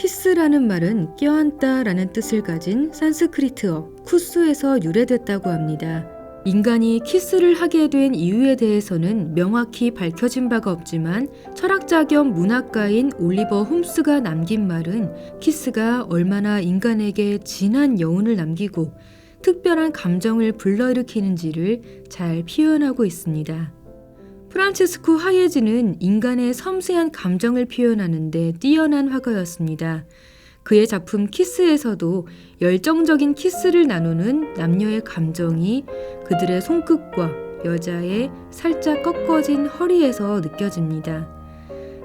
키스라는 말은 껴안다 라는 뜻을 가진 산스크리트어 쿠스에서 유래됐다고 합니다. 인간이 키스를 하게 된 이유에 대해서는 명확히 밝혀진 바가 없지만 철학자 겸 문학가인 올리버 홈스가 남긴 말은 키스가 얼마나 인간에게 진한 여운을 남기고 특별한 감정을 불러일으키는지를 잘 표현하고 있습니다. 프란체스코 하예즈는 인간의 섬세한 감정을 표현하는데 뛰어난 화가였습니다. 그의 작품 키스에서도 열정적인 키스를 나누는 남녀의 감정이 그들의 손끝과 여자의 살짝 꺾어진 허리에서 느껴집니다.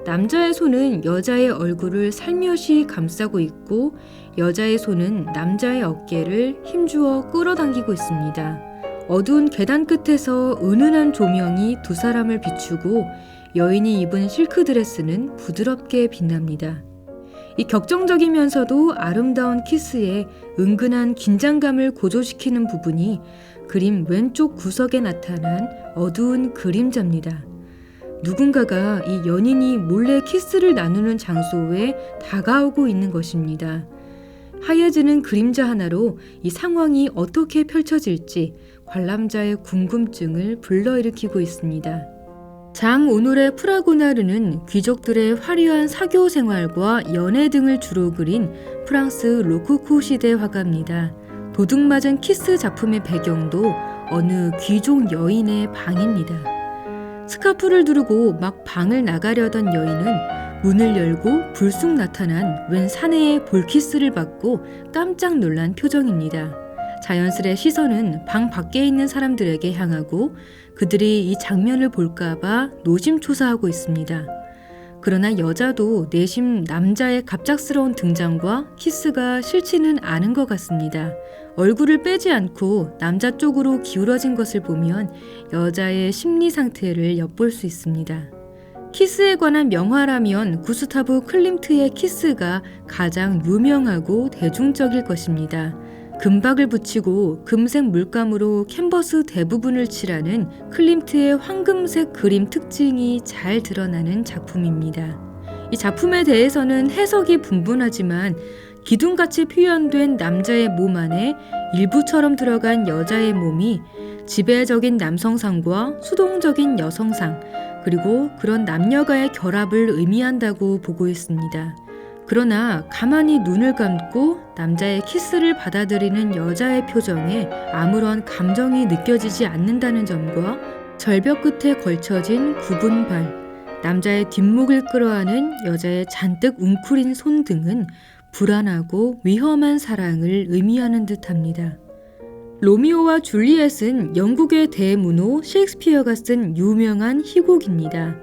남자의 손은 여자의 얼굴을 살며시 감싸고 있고 여자의 손은 남자의 어깨를 힘주어 끌어당기고 있습니다. 어두운 계단 끝에서 은은한 조명이 두 사람을 비추고 여인이 입은 실크 드레스는 부드럽게 빛납니다. 이 격정적이면서도 아름다운 키스에 은근한 긴장감을 고조시키는 부분이 그림 왼쪽 구석에 나타난 어두운 그림자입니다. 누군가가 이 연인이 몰래 키스를 나누는 장소에 다가오고 있는 것입니다. 하예즈는 그림자 하나로 이 상황이 어떻게 펼쳐질지 관람자의 궁금증을 불러일으키고 있습니다. 장 오노레 프라고나르는 귀족들의 화려한 사교 생활과 연애 등을 주로 그린 프랑스 로코코 시대 화가입니다. 도둑맞은 키스 작품의 배경도 어느 귀족 여인의 방입니다. 스카프를 두르고 막 방을 나가려던 여인은 문을 열고 불쑥 나타난 웬 사내의 볼키스를 받고 깜짝 놀란 표정입니다. 자연스레 시선은 방 밖에 있는 사람들에게 향하고 그들이 이 장면을 볼까봐 노심초사하고 있습니다. 그러나 여자도 내심 남자의 갑작스러운 등장과 키스가 싫지는 않은 것 같습니다. 얼굴을 빼지 않고 남자 쪽으로 기울어진 것을 보면 여자의 심리 상태를 엿볼 수 있습니다. 키스에 관한 명화라면 구스타브 클림트의 키스가 가장 유명하고 대중적일 것입니다. 금박을 붙이고 금색 물감으로 캔버스 대부분을 칠하는 클림트의 황금색 그림 특징이 잘 드러나는 작품입니다. 이 작품에 대해서는 해석이 분분하지만 기둥같이 표현된 남자의 몸 안에 일부처럼 들어간 여자의 몸이 지배적인 남성상과 수동적인 여성상, 그리고 그런 남녀가의 결합을 의미한다고 보고 있습니다. 그러나 가만히 눈을 감고 남자의 키스를 받아들이는 여자의 표정에 아무런 감정이 느껴지지 않는다는 점과 절벽 끝에 걸쳐진 굽은 발, 남자의 뒷목을 끌어안은 여자의 잔뜩 웅크린 손 등은 불안하고 위험한 사랑을 의미하는 듯 합니다. 로미오와 줄리엣은 영국의 대문호 셰익스피어가 쓴 유명한 희곡입니다.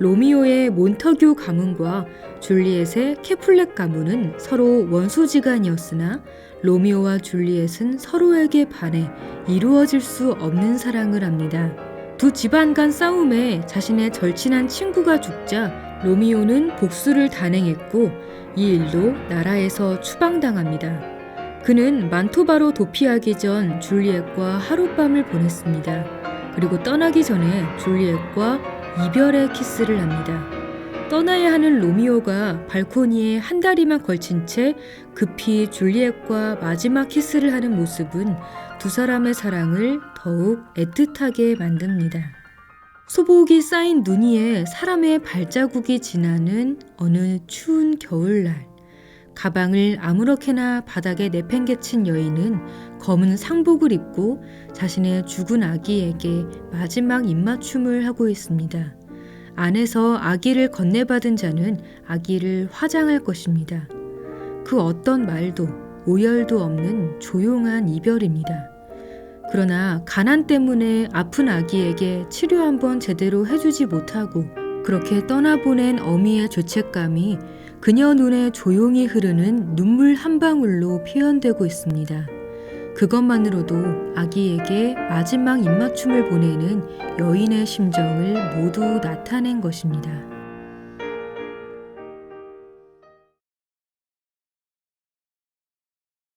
로미오의 몬터규 가문과 줄리엣의 캐플렉 가문은 서로 원수지간이었으나 로미오와 줄리엣은 서로에게 반해 이루어질 수 없는 사랑을 합니다. 두 집안 간 싸움에 자신의 절친한 친구가 죽자 로미오는 복수를 단행했고 이 일로 나라에서 추방당합니다. 그는 만토바로 도피하기 전 줄리엣과 하룻밤을 보냈습니다. 그리고 떠나기 전에 줄리엣과 이별의 키스를 합니다. 떠나야 하는 로미오가 발코니에 한 다리만 걸친 채 급히 줄리엣과 마지막 키스를 하는 모습은 두 사람의 사랑을 더욱 애틋하게 만듭니다. 소복이 쌓인 눈 위에 사람의 발자국이 지나는 어느 추운 겨울날. 가방을 아무렇게나 바닥에 내팽개친 여인은 검은 상복을 입고 자신의 죽은 아기에게 마지막 입맞춤을 하고 있습니다. 안에서 아기를 건네받은 자는 아기를 화장할 것입니다. 그 어떤 말도 오열도 없는 조용한 이별입니다. 그러나 가난 때문에 아픈 아기에게 치료 한번 제대로 해주지 못하고 그렇게 떠나보낸 어미의 죄책감이 그녀 눈에 조용히 흐르는 눈물 한 방울로 표현되고 있습니다. 그것만으로도 아기에게 마지막 입맞춤을 보내는 여인의 심정을 모두 나타낸 것입니다.